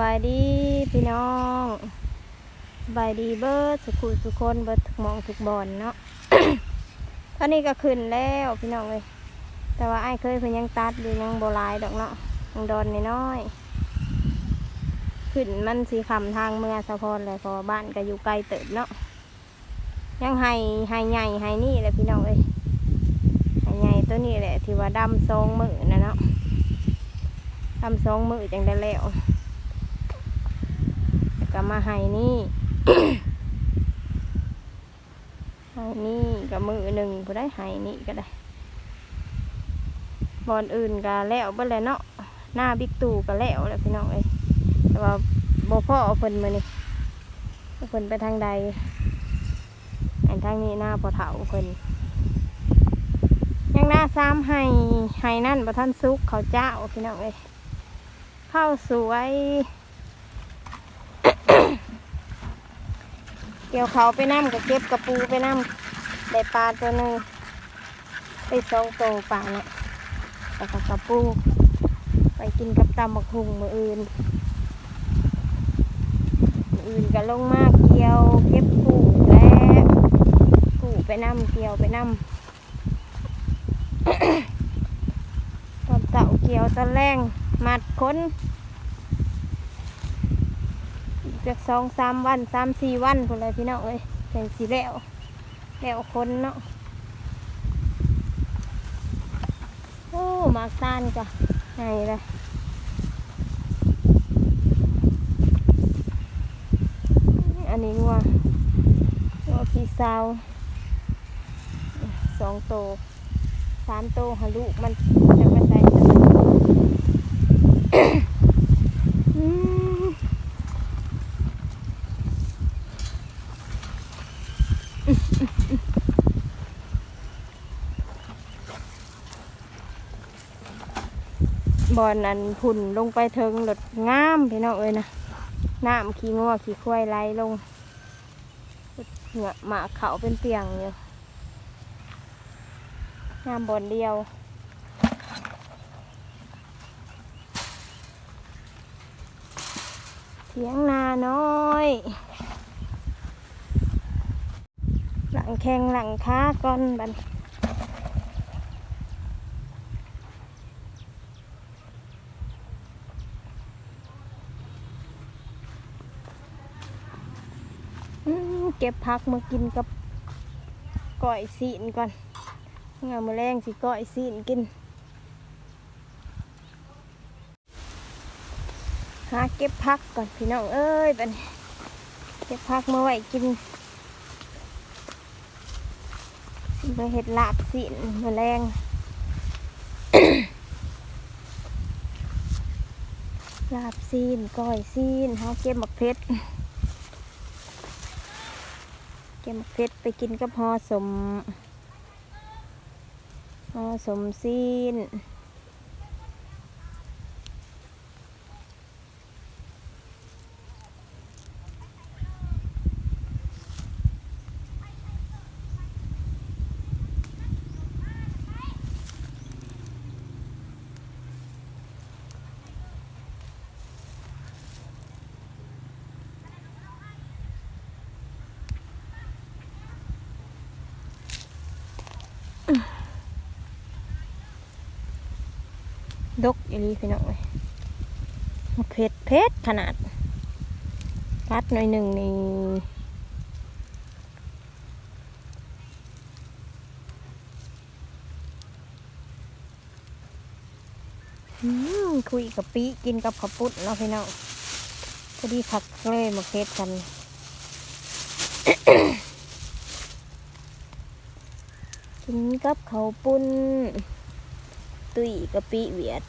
บายดีพี่น้องสบายดีเบิร์ดสุขุสุคนเบิร์ดทุกมองทุกบอนเนาะตอนนี้ก็ขึ้นแล้วพี่น้องเลยแต่ว่าไอ้เคยเพิ่นยังตัดอยู่ยังโบหลายดอกเนาะยังดอนน้อยขึ้นมันสีคำทางเมืองสะพอนเลยพราะว่าบ้านก็อยู่ไกลเติบเนาะยังไห้ไห้ใหญ่ไห้นี่แหละพี่น้องเลยไห้ใหญ่ตัวนี้แหละที่ว่าดำทรงมือนะเนาะดำทรงมือจังได้แล้ว ก็มาให้นี่ให้นี่ก็มือหนึ่งก็ได้ให้นี่ก็ได้บอนอื่นก็แล้วเบ่แล้วเนาะหน้าบิ๊กตู่ก็แล้วแหล้วพี่น้องเอ้ยแต่ว่าบ่พ่อเอาเพิ่นมานี่เอาเพิ่นไปทางใดอันทางนี้หน้าพอเฒ่าเพิ่นยังหน้าซ้ำให้ให้นั่นบ่ท่านซุกเขาเจ้าพี่น้องเอ้ยข้าวสวย เกี่ยวเขาไปน้ำกับเก็บกระปูไปน้ำได้ปลาตัวหนึ่งได้สองตัวปลาเนี่ยแล้วก็กระปู ไปกินกับตำบักหุงมืออื่นมืออื่นก็ลงมากเกี่ยว เก็บปูและปูไปน้ำเกี่ยวไปน้ำตอนเต่าเกี่ยวตอนแรงมัดค้น จากสองสามวันสามสี่วันคนเลยพี่น้องเอ้ยเป็นสีแล้วแล้วคนเนาะโอ้มากตานจ้ะไงเลยอันนี้งัวงัวพี่สาวสองโตสามโตหลูกมันจะไปใส่ บอลอันพุ่นลงไปเทิงหลดงามพี่น้องเอ้ยนะน้ำขี้งัวขี้ควายไหลลงเหงือหมาเขาเป็นเปียงอยู่งามบอลเดียวเถียงนาน้อย หลังแข้งหลังขาก่อนบันอืม เก็บพักมากินกับก้อยซีนก่อนงามมือแรงสิก้อยซีนกิน หาเก็บพักก่อนพี่น้องเอ้ยบันเก็บพักมาไว้กินมาเห็ดลาบสินแมลงลาบซีนก้อยซีนเฮาเก็บหมักเพชร เก็บเพชรไปกินกับหอสมหอสมซีน ดกอีหลีพี่น้องเลยมักเพชรเพชรขนาดกัดหน่อยหนึ่งนี่คุยกับปีกินกับข้าวปุ้นเนาะพี่น้องพอดีผักเลยมักเพชรกันกินกับข้าวปุ้น ตุยกะปิเวียด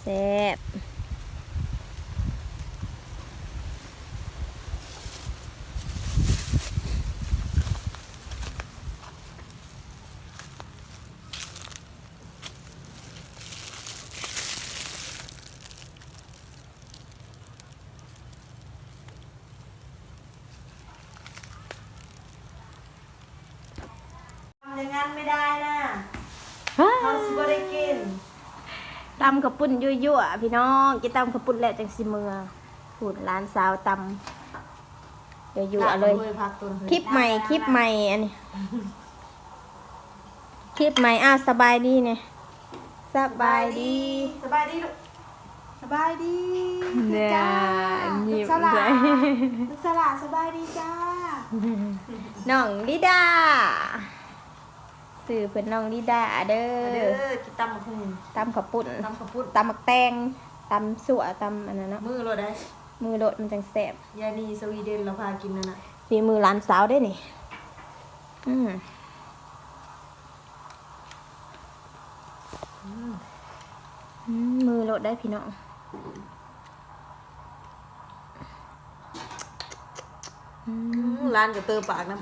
แซ่บทำอย่างนั้นไม่ได้นะ บ่ได้กินตำกระปุ่นยั่วๆพี่น้องกินตำกระปุ่นแล้วจังสิเมือพูดร้านสาวตำยั่วๆเลย พักตัวคลิปใหม่คลิปใหม่อันนี้ คลิปใหม่อ้าวสบายดีเนี่ยสบายดีสบายดีลูกสบายดีเนี่ยจ้ายิ้มสลาลูกสลาสบายดีจ้าน้องลิดา สื่อเพิ่นน้องลิดาเด้เด้ออกินตำมะฮุงตำข้าวปุ้นตำข้าวปุ้นตำมักแตงตำสั่วตำอันนั้นเนาะมือเราได้มือโดดมันจังแสบยานีสวีเดนเราพากินนั่นน่ะฝีมือหลานสาวได้นี่อืมอืมมือโหลดได้พี่น้องร้านกับเตอปากน้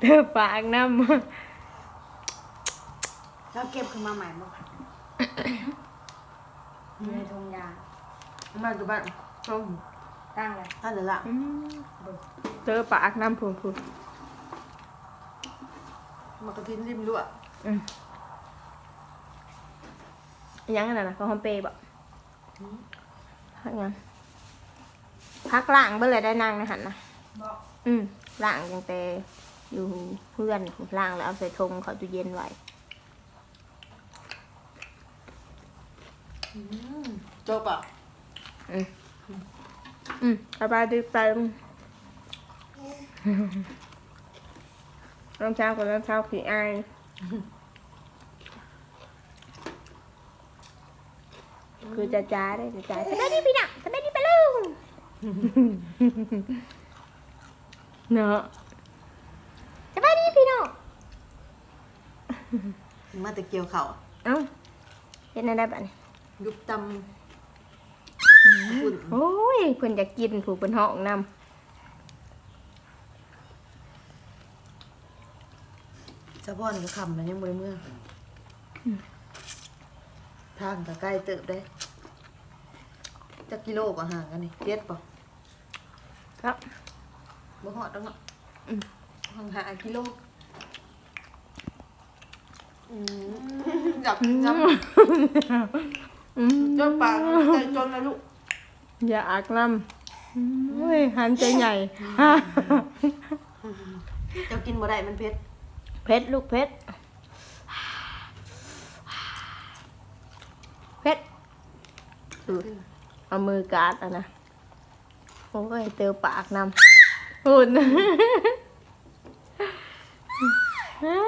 เธอปากน้ำแล้วเก็บขึ้นมาใหม่บ่อยู่ในทงยางบ้านตัวบ้านช่องตั้งเลยท่านเดี๋ยวละำเธอปากน้ำพูนพูนมากระทินริมรั่วอืมยังไงนะเขาหอมเปย์บ่พักยังพักล่างเบื่อเลยได้นางนะหันนะบอก อืมล่างยังแต่อยู่เพื่อนล่างแล้วเอาใส่ธงเขาตู้เย็นไว้โจบอะอืมอืมสบายดีไปรองเท้ากับรองเท้าขี่อายคือจะจ้าได้จะจ้าสบายดีพี่น่ะสบายดีไปลูก เนาะสบายดีพี่น้องมาแต่เกี่ยวเข่าเอ้าเป็นอะไรบ้างยุบตำปุ่นโอ้ยเพิ่นอยากกินผูกเป็นห้องนเฉพาะนี่ก็คำแล้วยังบริเมื่ออทางก็ใกล้เติบได้จักกิโลก็ห่างกันนี่เจ็ดป่ะำครับ บ่ฮอดแล้วเนาะอืมห่างหากิโลอืมอยากจำอืมจนปากใจจนแล้วลูกอย่าอักน้ำโอ้ยหันใจใหญ่เจ้ากินบ่ได้มันเผ็ดเพชรลูกเพชรเพชรเอามือกาดอะนะโอ้ยเตียวปากนำ หุ่นอ่า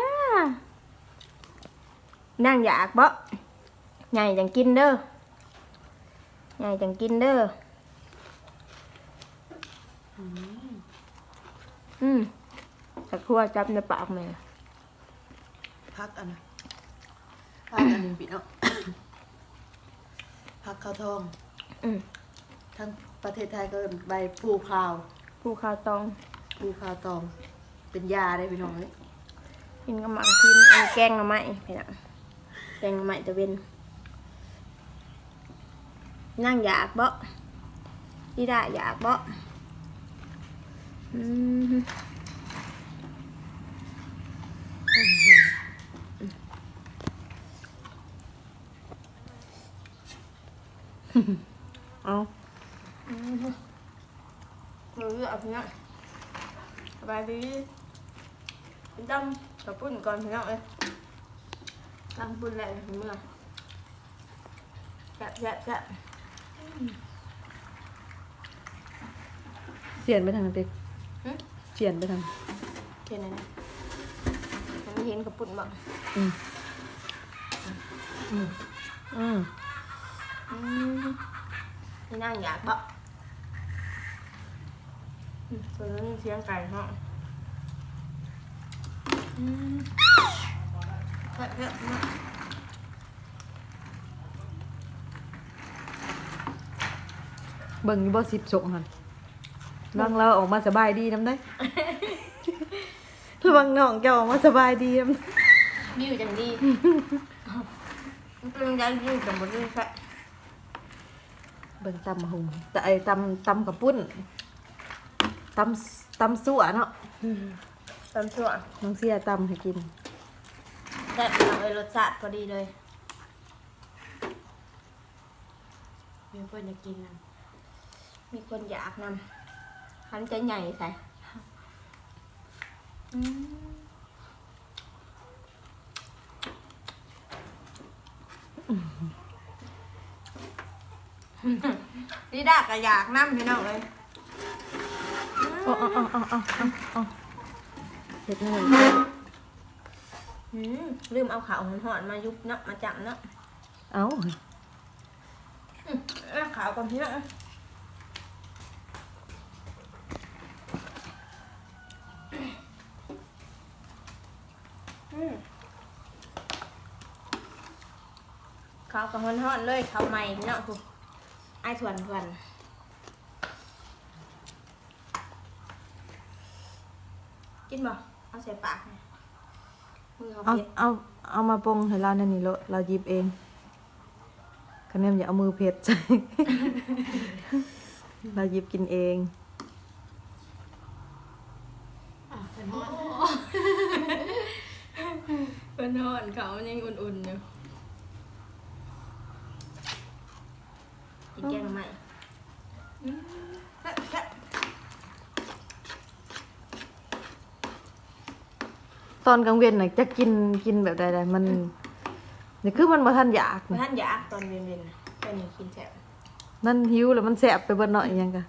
นั่งอยากบ่ใหญ่จังกินเด้อใหญ่จังกินเด้ออืมตะครัวจับในปากแม่พักอันนะพักอันหนึงปิดเนาะพักข้าวทอง อืมทั้งประเทศไทยก็เอิ้นใบพลูคราว ภูข้าวตองพลูคราวตอง เป็นยาได้พี่น้องเลยกินกับหมักกินอันนี้แกงหน่อไม้พี่น้องแกงหน่อไม้ตะเวนนั่งอยากบ่ดีได้อยากบ่อืมเอา เราเลือกพี่น้องสบายดีเป็นดำกับปุ้นก่อนพี่น้องเอ้ยตั้งปุ้นแหละถึงเมื่อแซ่บแซ่บแซ่บเสียนไปทางนั้นเป็กหึเสียนไปทางเห็นไหมนะมันไม่เห็นกับปุ้นบ้างอืมอืมอืม อืมนี่นั่งอยากบ่อืม ตัวนั้นเสียงไก่เนาะอืมแซ่บแซ่บเนาะเบิ่งอยู่บ่สิบสงหันบางเราออกมาสบายดีน้ำได้ระวังน้องจะออกมาสบายดีน้ำวิวจังดีมันเป็นยังวิวจังบนนี้แค่เบิ่งตำหุงแต่ไอ้ตำตำกับปุ้น ตำตำสั่วเนาะตำชั่วน้องเสียตำให้กินแต่ทาให้รสชาติพอดีเลยมีคนอยากกินนำมีคนอยากนำคันจะใหญ่ใส่นี่ดากระอยากน้ำพี่น้องเลย อ๋ออ๋ออ๋ออ๋ออ๋อเห็ดหน่อยอืมลืมเอาขาวหอนมายุบเนาะมาจับเนาะเอาอืมเอาขาวก่อนพี่เนาะอืมขาวกับหอนๆเลยขาวใหม่เนาะคุณไอ้ถวนถวน กินบ่เอาใส่ปากให้มือเขาเอาเผ็ดเอาเอามาปรุงให้เราในนี่โลเราหยิบเองคะแนนอย่าเอามือเผ็ดใส่เราหยิบกินเองเป็นหอนเขามันยังอุ่นๆอยู่กินแกงใหม่ ตอนกลางเวียนน่ะจะกินกินแบบใดๆมันนี่คือมันบ่ทันอยากมานะท่านอยากตอนเย็นๆนะเป็นกินแซ่บนั่นหิวแล้วมันแสบไปเบิดเนาะอีหยังกะ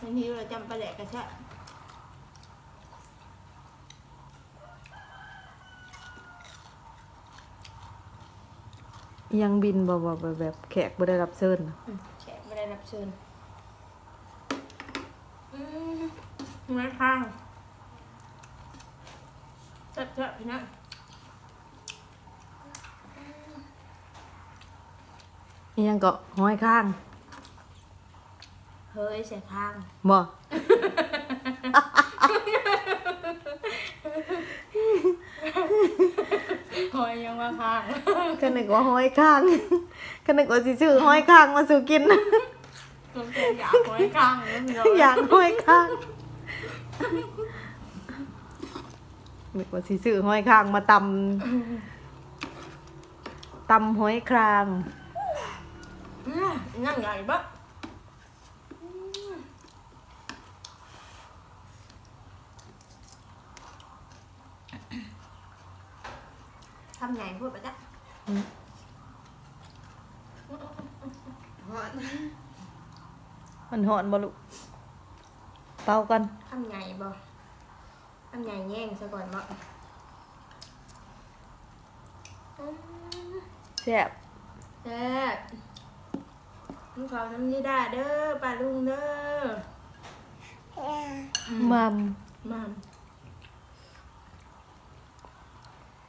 บางทีเราจำปลาแหลกกระแช่อีหยังบินบ่บ่แบบแบบแขกบ่ได้รับเชิญน่ะแขกไม่ได้รับเชิญอืมมาข้าง แซ่บๆพี่น้องอีหยังก็ห้อยข้างเฮ้ยใส่ข้าง บ่หอยยังว่าข้าง ก็นึกว่าห้อยข้างก็นึกว่าสิซื้อห้อยข้างมาสู่กินมันเป็นอยากหอยข้างแล้วพี่น้องอยากห้อยข้าง นึกว่าสิซื้อห้อยข้างมาตำตำห้อยครางอืมนั่งใหญ่ปะทำใหญ่พูดไปจ้ะอืมมันหอนบ่ลูกเป่ากันทำใหญ่บ่ ทำใหญ่แย่งซะก่อนบ่อืมแซ่บแซ่บน้ำขาวน้ำนี่ได้เด้อป้าลุงเด้อมัมมาม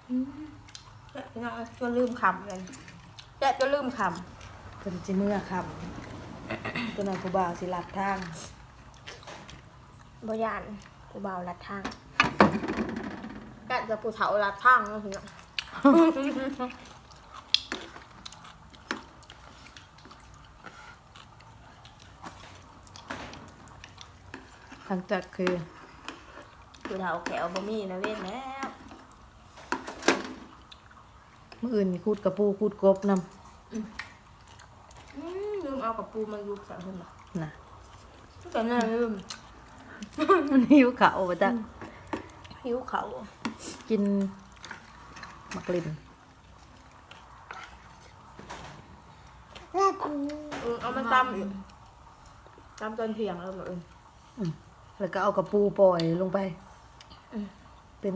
อืมแซ่บพี่น้องจนลืมคำเลยแซ่บจนลืมคเพิ่นสิเมื่อครับตัวนั้นผู้บ่าวสิลัดทางำบ่ยานผู้บ่าวลัดทาง แกะจะผู้เฒ่าลัดทางเนาะพี่น้องหลังจากคือผู้เฒ่าแขวบ่มีนะเว้นแล้วมื้ออื่นนี่คูดกระปูคูดกบนำอืมลืมเอากับปูมายุบใส่เพิ่นบ่น่ะแต่น่าลืม มันหิวข้าวบ่จ๊ะหิวเขา กินมักลิ้นเออเอามาตำอีกตำจนเพียงแล้วบ่เอิ้นอืมแล้วก็เอากระปูปล่อยลงไปอืมเป็น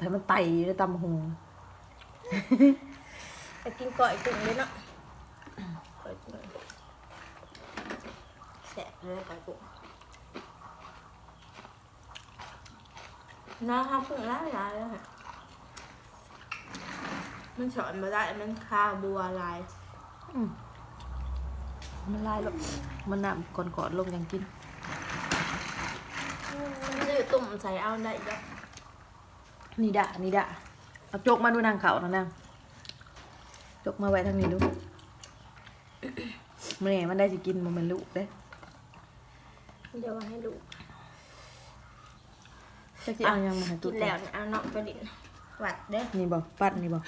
ให้มันไต่อยู่ในตำหงไปกินก่อยกุ้งเลยเนาะก่อยกุ้งแซ่บเลยก่อยกุ้ง น้าข้าวกุ้งหลายหลายเลยฮะมันสอนมาได้ มันคาบัวลาย อืมมันลายลงมันน้ำก่อนๆลงยังกินซื้อตุ่มใส่เอาได้จ้ะนี่ดะนี่ดะเอาจกมาดูนางเขานะนางจกมาไว้ทางนี้ดูมันเนี่ยมันได้สิกินมันมันลูกเด้ เดี๋ยวเอาให้ดู จะกินเอายังมาให้กิตุ๊นดแล้วเนี่ยเอาน้องไปลินวัดเด้อนี่บอกปัดนี่บอก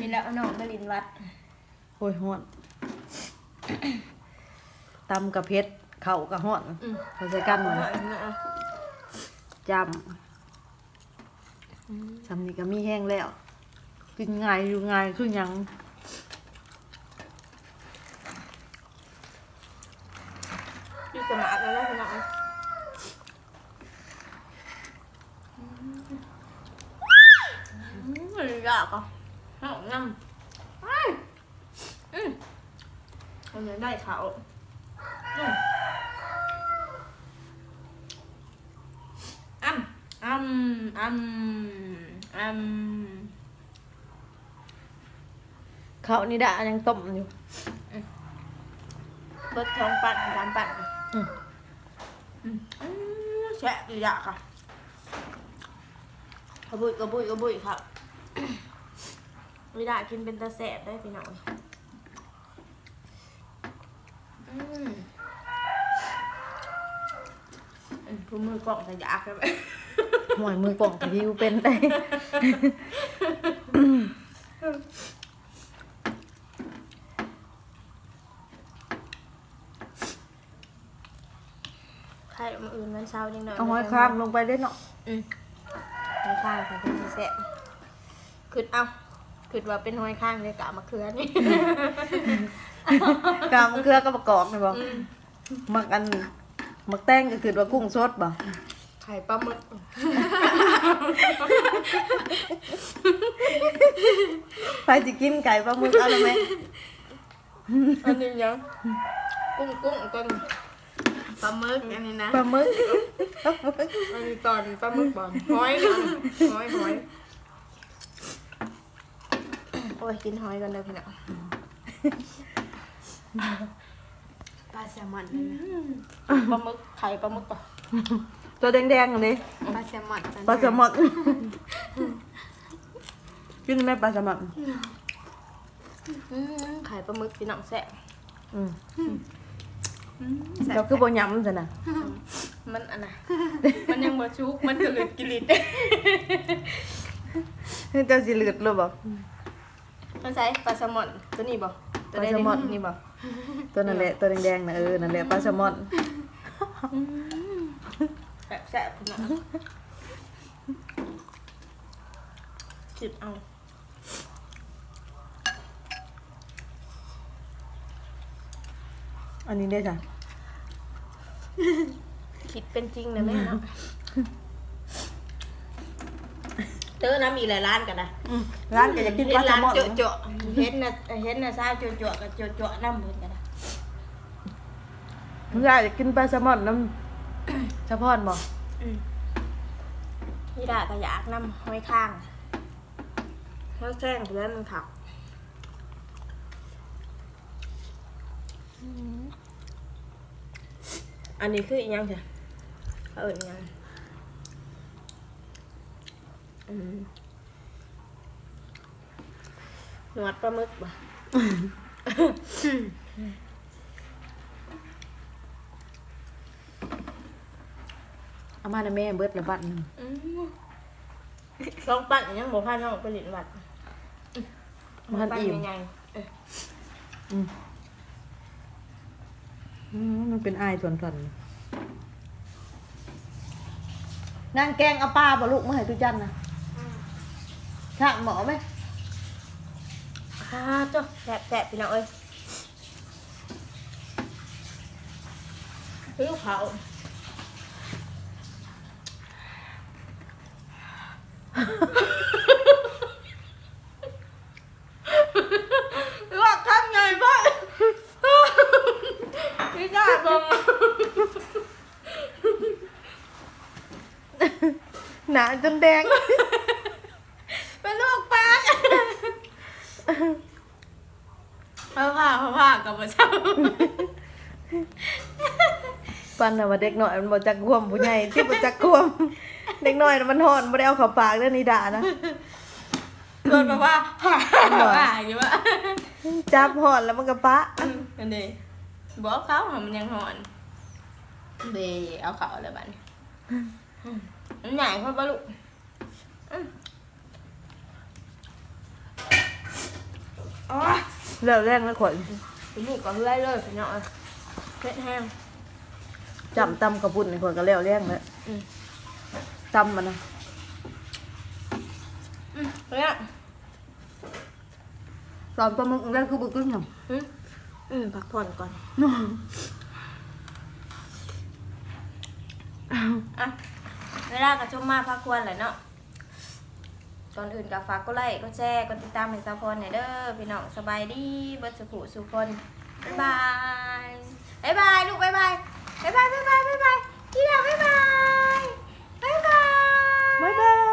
กินแล้วเอาน้องไปลินวัดโอ้ยฮ้อนตำกับเพชรเข่ากับห่อนอืมเขาใส่กันเอามาหน่อยนะจำจำนี่ก็มีแห้งแล้ว กินง่ายอยู่ง่ายคือหยังพี่จะมาอัดแล้วนะพี่น้องอื มมันยากอะหอมน้ำไปอืมมันจะได้เขาอืมอ้ำอ้ำอ้ำอ้ำเขานี่ดะยังต้มอยู่เบิดท้องปั่นสามปั่นอืมอืมอืมแฉะดีอะค่ะกระบุยกระบุยกระบุยครับ ไม่ได้กินเป็นตะแสบได้พี่น้องอืมอืมผู้มือกล่องจะยากเลยหมวยมือกล่องที่วิวเป็นได้ใครมาอื่นมันเช้าจังหน่อยเอาห้อยข้างลงไปได้เนาะอืมหอยข้างค่ะเป็นสีแสบคือเอา คือว่าเป็นหอยข้างเลยกะมะเขือนี่กามเกลือกับประกอบนี่บ่อืมมักอันมักแต้งก็คือว่ากุ้งสดบ่ไข่ปลาหมึกใครสิกินไก่ปลาหมึกเอาละไหมอันนี้ยังกุ้งกุ้งต้นปลาหมึกอันนี้นะปลาหมึกอันนี้ตอนปลาหมึกบอลหอยนะหอยหอยโอ้ยกินหอยกันเลยพี่น้องปลาแซลมอนเลยนะปลาหมึกไข่ปลาหมึกก่อนตัวแดงๆอันนี้ปลาแซลมอนปลาแซลมอนกินไหมปลาแซลมอนอืมไข่ปลาหมึกพี่น้องแซ่บอืมเราคือบ่ยำซะนะมันอันน่ะมันยังบ่ชุกมันกระลืดกิริดเจ้าสิเลือดหรือบ่ มันใส่ปลาแซลมอนตัวนี้บ่ตัวได้ปลาแซลมอน นี่บ่ตัวนั่นแหละตัวแดงๆน่ะเออนั่นแหละปลาแซลมอนแซ่บแซ่บพี่น้องคิดเอาอันนี้ได้จ้ะคิดเป็นจริงนะแม่เนาะเตอน้ำมีหลายร้านกันนะอืมร้านก็อยากกินปลาแซลมอนเจาะเจาะเห็นนะเห็นนะซาเจาะเจาะกับเจาะเจาะน้ำเหมือนกันนะมึงอยากกินปลาแซลมอนน้ำเฉพาะบ่อืมนี่ด่าก็อยากน้ำห้อยข้างห้อยแข้งเพื่อนมันขับอันนี้คืออีกยังจ้ะเขาเอิญยังอืม หนวดปลาหมึกบ่เอามานะแม่เบิดละบัดหนึงอืมลองปั่นยังบอกพาน้องไปหลินวัดมันอิ่มใหญ่ๆเอออืมอืมมันเป็นอายทวนทวนนางแกงเอาปลาบ่ลูกมาให้ตุจันนะ ฉากหมอไหมอ่าจ้ะแสบแสบพี่น้องเอ้ยลูกเขาลวกทำไงบ้างไม่กล้าบงหนาจนแดง เป็นลูกปลาเอาผ้าเอาผ้า กับมาเช่าปันน่ะว่าเด็กน้อยมันบ่จักควมผู้ใหญ่ที่บ่จักควม เด็กน้อยน่ะมันฮ้อนบ่ได้เอาเข้าปากเด้อนี่ด่านะ โดนแบบว่าผ่าผ่าอยู่ว่าจับฮ้อนแล้วมันก็ปะอันนี้บอกเขาว่ามันยังหอนเบเอาเขาเลยบ้านมันใหญ่เพราะปลาลูกอืมอ๋อแล้วแรงแล้ว ข่อยทีนี้ก็เลื่อยเลยพี่น้องเอ้ยเผ็ดแห้ง จำตำกระปุ่นในคนก็แล้วเลี้ยงแล้วอืม ตำมันนะอืมเนี่ยตอนปลาหมึกได้คือบึกกึ่งหยัง อืมอืมพักผ่อนก่อน อะเวลากระชุ่มมาพักควรแหละเนาะ ก่อนอื่นกาฟ้าก็ดไล่ก็แช่ก็ติดตามให้สาวพรหนเด้อพี่น้องสบายดีเบิร์ดสุขสุคนบ๊ายบายบ๊ายบายลูกบ๊ายบายบ๊ายบายบ๊ายบายบ๊ายบายที่เราบ๊ายบายบ๊ายบายบ๊ายบาย